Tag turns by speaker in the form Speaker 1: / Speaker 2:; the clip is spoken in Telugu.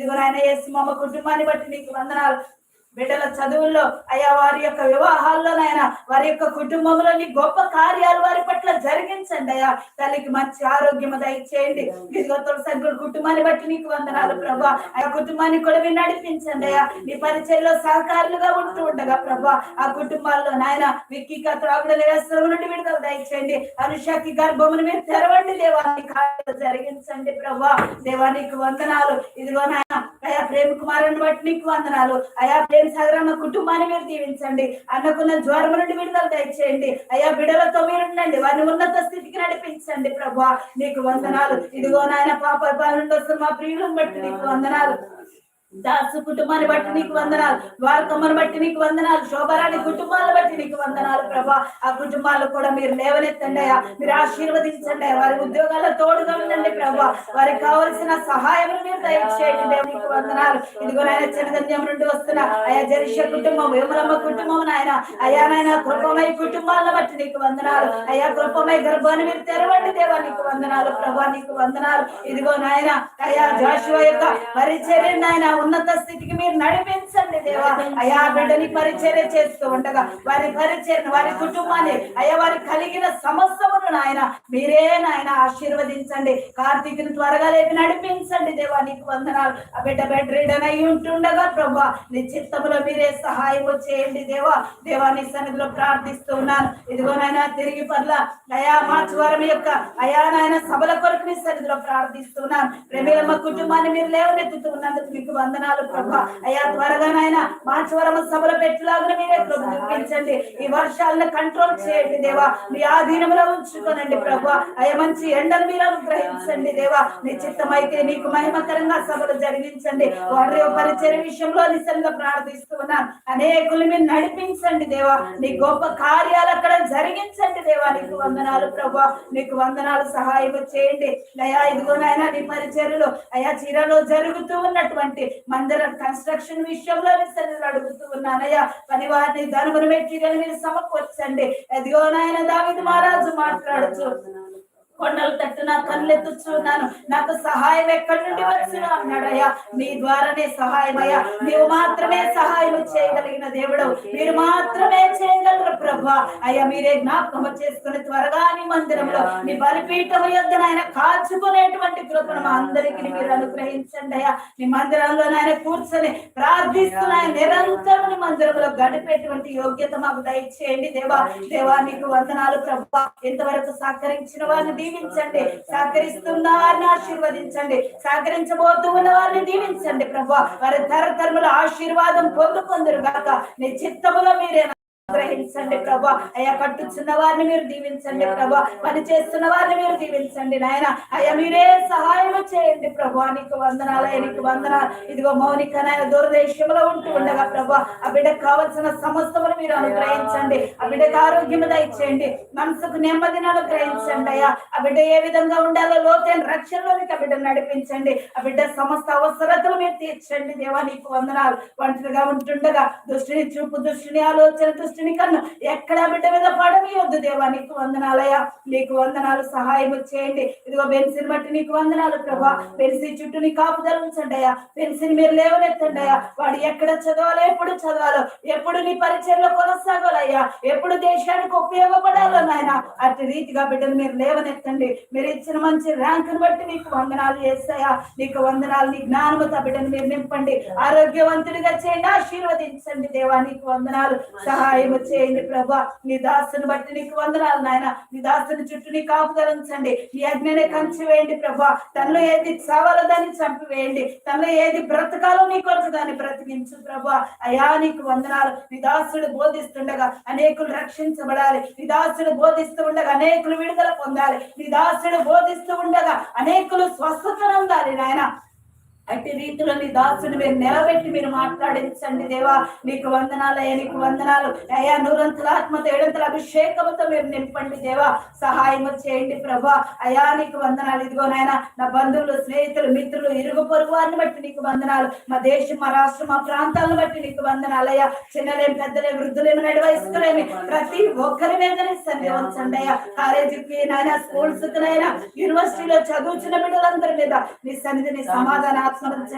Speaker 1: ఇదిగో నాయన యేసు మా కుటుంబాన్ని బట్టి నీకు వందనాలు. బిడ్డల చదువుల్లో అయ్యా వారి యొక్క వివాహాల్లోనైనా వారి యొక్క కుటుంబంలో నీ గొప్ప కార్యాలు వారి పట్ల జరిగించండి అయ్యా. తల్లికి మంచి ఆరోగ్యం దయచేయండి. ఇదిగో కుటుంబాన్ని బట్టి నీకు వందనాలు ప్రభా. ఆ కుటుంబాన్ని కూడా నడిపించండి అయ్యా. నీ పరిచయంలో సహకారులుగా ఉంటూ ఉండగా ప్రభా. ఆ కుటుంబాల్లో నాయన విక్కిక త్రాగుడు వేస్తున్న నుండి విడుదల దయచేయండి. అనుషాకి గర్భమును మీరు తెరవండి. దేవాన్ని కార్యాలు జరిగించండి ప్రభా. దేవానికి వందనాలు. ఇదిగో నాయన అయా ప్రేమ కుమారుని బట్టి నీకు వందనాలు. అయా ప్రేమ సాగరమ్మ కుటుంబాన్ని మీరు దీవించండి. అన్నకున్న జ్వరం నుండి విడుదల దయచేయండి. అయా బిడలతో మీరు ఉండండి. వారిని ఉన్నత స్థితికి నడిపించండి ప్రభా నీకు వందనాలు. ఇదిగో నాయన పాప నుండి వస్తున్న మా ప్రియులను బట్టి నీకు వందనాలు. దాసు కుటుంబాన్ని బట్టి నీకు వందనాలు. వారకమ్మను బట్టి నీకు వందనాలు. శోభరాని కుటుంబాలను బట్టి నీకు వందనాలు ప్రభా. ఆ కుటుంబాలు కూడా మీరు లేవనెత్తండి అయ్యా. మీరు ఆశీర్వదించండి వారి ఉద్యోగాల్లో తోడుగా ఉండండి ప్రభా. వారికి కావలసిన సహాయం మీరు దయచేయండి. నీకు వందనాలు. ఇదిగో నాయన చిన్నదన్యం నుండి వస్తున్న అయా జరిష కుటుంబం విమలమ్మ కుటుంబం నాయన. అయా నాయన కృపమై కుటుంబాలను బట్టి నీకు వందనాలు. అయా కృపమై గర్భాన్ని మీరు తెరవండి దేవా. నీకు వందనాలు ప్రభా. నీకు వందనాలు. ఇదిగో నాయన అయా జాషువ యొక్క పరిచర్య నాయన ఉన్నత స్థితికి మీరు నడిపించండి దేవా. అయా బిడ్డని పరిచర్య చేస్తూ ఉండగా వారి పరిచయం వారి కుటుంబాన్ని అయ్యా వారి కలిగిన సమస్తమును నాయన మీరే నాయన ఆశీర్వదించండి. కార్తీకుని త్వరగా లేపి నడిపించండి దేవా నీకు వందనాలు. ఆ బిడ్డ బెడ్ రీడన్ అయి ఉంటుండగా ప్రభా నీ చిత్తములో మీరే సహాయం చేయండి దేవా. దేవా నీ సన్నిధిలో ప్రార్థిస్తూ ఉన్నాను. ఇదిగో నాయన తిరిగి పట్ల అయా మార్చివారం యొక్క అయా నాయన సభల కొరకు నీ సన్నిధిలో ప్రార్థిస్తున్నాను ప్రేమిలమ్మ కుటుంబాన్ని మీరు లేవనెత్తుతున్నందుకు మీకు వంద వందనాలు ప్రభా. అయ్యా త్వరగా నాయన మార్చువరం సభలు పెట్టులాగా మీరే ప్రభు చూపించండి. ఈ వర్షాలను కంట్రోల్ చేయండి దేవా. మీ ఆధీనంలో ఉంచుకోనండి ప్రభా. అయ్యా మంచి ఎండను మీరు అనుగ్రహించండి దేవా. నీ చిత్తమైతే నీకు మహిమకరంగా సభలు జరిగించండి. వారి పరిచయ విషయంలో నిజంగా ప్రార్థిస్తున్నాను అనేకులు మీరు నడిపించండి దేవా. నీ గొప్ప కార్యాలు అక్కడ జరిగించండి దేవా. నీకు వందనాలు ప్రభా. నీకు వందనాలు సహాయం చేయండి. అయ్యా ఇదిగో నాయన నీ పరిచర్లు అయ్యా చీరలో జరుగుతూ ఉన్నటువంటి మందిర కన్స్ట్రక్షన్ విషయంలో నిజంగా అడుగుతూ ఉన్నానయ్యా. పని వారిని ధనుమును మెటీరియల్ మీరు సమకూర్చండి. ఎదిగో నాయన దావిది మహారాజు మాట్లాడుచు కొండలు తట్టు నా కళ్ళెత్తుచున్నాను నాకు సహాయం ఎక్కడి నుండి వచ్చును అన్నాడయ్యా. నీ ద్వారానే సహాయం అయ్యా నీవు మాత్రమే సహాయం చేయగలిగిన దేవుడు. మీరు మాత్రమే చేయగలరు ప్రభా. అయ్యా మీరే జ్ఞాపకం చేసుకుని త్వరగా నీ మందిరంలో మీ బలిపీఠం యొద్ద ఆయన కాచుకునేటువంటి కృపను మా అందరికి మీరు అనుగ్రహించండి అయ్యా. మీ మందిరంలో ఆయన కూర్చొని ప్రార్థిస్తున్నాయి నిరంతరం నీ మందిరంలో గడిపేటువంటి యోగ్యత మాకు దయచేయండి దేవా. దేవా నీకు వందనాలు ప్రభా. ఎంతవరకు సహకరించిన వారిని దీవించండి. సహకరిస్తున్న వారిని ఆశీర్వదించండి. సహకరించబోతూ ఉన్న వారిని దీవించండి ప్రభా. వారి తరతరముల ఆశీర్వాదం పొందుకొందరు గాక. నీ చిత్తములో మీరే గ్రహించండి ప్రభా. అయ్యా కట్టుచున్న వారిని మీరు దీవించండి ప్రభా. పని చేస్తున్న వారిని మీరు దీవించండి నాయన. అయ్యా మీరే సహాయం చేయండి ప్రభా. నీకు వందనాలు అయ్యా నీకు వందనాలు. ఇదిగో మౌనిక నాయన దూరదేశంలో ఉంటూ ఉండగా ప్రభా ఆ బిడ్డకు కావలసిన సమస్తమును మీరు అనుగ్రహించండి. ఆ బిడ్డకు ఆరోగ్యం దయచేయండి. మనసుకు నెమ్మదిని అనుగ్రహించండి అయ్యా. ఆ బిడ్డ ఏ విధంగా ఉండాలో లోతైన రక్షణలోనికి ఆ బిడ్డను నడిపించండి. ఆ బిడ్డ సమస్త అవసరతలు మీరు తీర్చండి. దేవా నీకు వందనాలు. ఒంటరిగా ఉంటుండగా దృష్టిని చూపు దృష్టిని ఆలోచన దుష్టిని కన్నా ఎక్కడ బిడ్డ మీద పడమియొద్దు దేవా. నీకు వందనాలయ్యా. నీకు వందనాలు సహాయం చేయండి. ఇదిగో బెన్సిన్ బట్టి నీకు వందనాలు ప్రభా. బెన్సిన్ చుట్టూ నీ కాపుదల ఉంచండి అయ్యా. బెన్సిన్ మీరు లేవనెత్తండి అయ్యా. వాడు ఎక్కడ చదవాలో ఎప్పుడు చదవాలో ఎప్పుడు నీ పరిచయంలో కొనసాగాలయ్యా. ఎప్పుడు దేశానికి ఉపయోగపడాలో నాయన. అటు రీతిగా బిడ్డలు మీరు లేవనెత్తండి. మీరు ఇచ్చిన మంచి ర్యాంకును బట్టి నీకు వందనాలు చేస్తాయా. నీకు వందనాలు నీ జ్ఞానముతో బిడ్డను మీరు నింపండి. ఆరోగ్యవంతుడిగా చేయండి. ఆశీర్వదించండి దేవా. నీకు వందనాలు సహాయం చేయండి ప్రభా? నీ దాస్తుని బట్టి నీకు వందనాలు నాయన. నీ దాసుని చుట్టూ నీ కాపుదలించండి నీ అగ్నినే కంచి వేయండి ప్రభా. తనలో ఏది చావాలో దాన్ని చంపివేయండి. తనలో ఏది బ్రతకాలో నీ కొరకు దాన్ని బ్రతికించు ప్రభా. అయా నీకు వందనాలు. నీ దాసుడు బోధిస్తుండగా అనేకులు రక్షించబడాలి. నీ దాసుడు బోధిస్తూ ఉండగా అనేకులు విడుదల పొందాలి. నీ దాసుడు బోధిస్తూ ఉండగా అనేకులు స్వస్థత ఉండాలి నాయన. అయితే రీతిలో నీ దాసుని మీరు నిలబెట్టి మీరు మాట్లాడించండి దేవా. నీకు వందనాలు అయ్యా నీకు వందనాలు. అయ్యా నూరంతుల ఆత్మతో ఏడంతుల అభిషేకముతో మీరు నింపండి దేవా. సహాయం చేయండి ప్రభా. అయా నీకు వందనాలు. ఇదిగో నాయన నా బంధువులు స్నేహితులు మిత్రులు ఇరుగు పొరుగు వారిని బట్టి నీకు వందనాలు. మా దేశం మా రాష్ట్రం మా ప్రాంతాలను బట్టి నీకు వందనాలు. అయ్యా చిన్నలేమి పెద్దలే వృద్ధులేమి నడివయస్కులేమి ప్రతి ఒక్కరి మీదనే సందేహించండి అయ్యా. కాలేజీకి నాయన స్కూల్స్కి యూనివర్సిటీలో చదువుచిన బిడ్డలందరి మీద నీ సన్నిధిని సమాధాన some of the